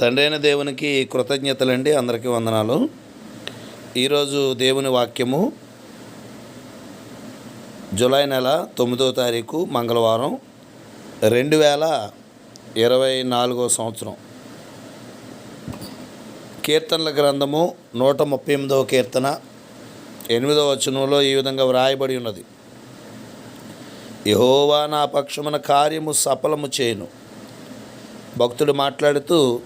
తండ్రైన దేవునికి కృతజ్ఞతలండి అందరికీ వందనాలు. ఈరోజు దేవుని వాక్యము జూలై నెల తొమ్మిదో తారీఖు మంగళవారం రెండు వేల ఇరవై నాలుగో సంవత్సరం. కీర్తనల గ్రంథము నూట ముప్పై ఎనిమిదవ కీర్తన ఎనిమిదవ వచనంలో ఈ విధంగా వ్రాయబడి ఉన్నది. యహోవా నా పక్షమున కార్యము సఫలము చేయను. భక్తుడు మాట్లాడుతూ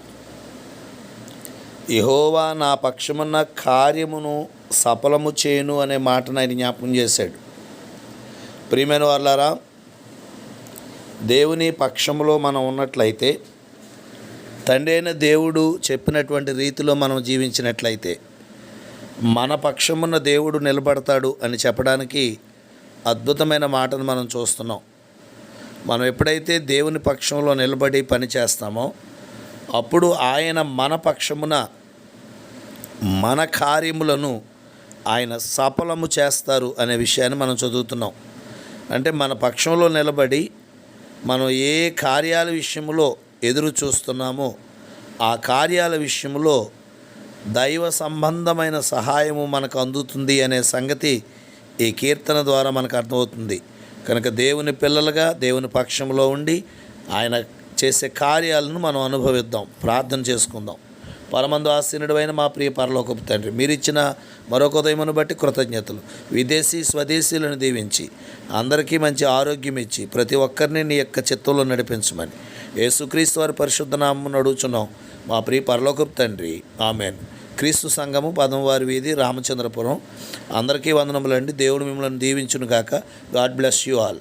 యహోవా నా పక్షమున్న కార్యమును సఫలము చేయను అనే మాటను ఆయన జ్ఞాపకం చేశాడు. ప్రియమైన వాళ్ళారా దేవుని పక్షములో మనం ఉన్నట్లయితే తండ్రి అయిన దేవుడు చెప్పినటువంటి రీతిలో మనం జీవించినట్లయితే మన పక్షమున్న దేవుడు నిలబడతాడు అని చెప్పడానికి అద్భుతమైన మాటను మనం చూస్తున్నాం. మనం ఎప్పుడైతే దేవుని పక్షంలో నిలబడి పని చేస్తామో అప్పుడు ఆయన మన పక్షమున మన కార్యములను ఆయన సఫలము చేస్తారు అనే విషయాన్ని మనం చదువుతున్నాం. అంటే మన పక్షంలో నిలబడి మనం ఏ కార్యాల విషయంలో ఎదురు చూస్తున్నామో ఆ కార్యాల విషయంలో దైవ సంబంధమైన సహాయము మనకు అందుతుంది అనే సంగతి ఈ కీర్తన ద్వారా మనకు అర్థమవుతుంది. కనుక దేవుని పిల్లలుగా దేవుని పక్షంలో ఉండి ఆయన చేసే కార్యాలను మనం అనుభవిద్దాం ప్రార్థన చేసుకుందాం. పరమందు ఆసీనుడైన మా ప్రియ పరలోకపు తండ్రి. మీరిచ్చిన మరొక ఉదయమును బట్టి కృతజ్ఞతలు. విదేశీ స్వదేశీలను దీవించి అందరికీ మంచి ఆరోగ్యం ఇచ్చి ప్రతి ఒక్కరిని నీ యొక్క చిత్తంలో నడిపించమని యేసుక్రీస్తు వారి పరిశుద్ధ నామం నడుచున్నాం మా ప్రియ పరలోకపు తండ్రి. ఆమెన్. క్రీస్తు సంఘము పదమవారి వీధి రామచంద్రపురం. అందరికీ వందనములండి. దేవుడు మిమ్మల్ని దీవించును గాక గాడ్ బ్లెస్ యూ ఆల్.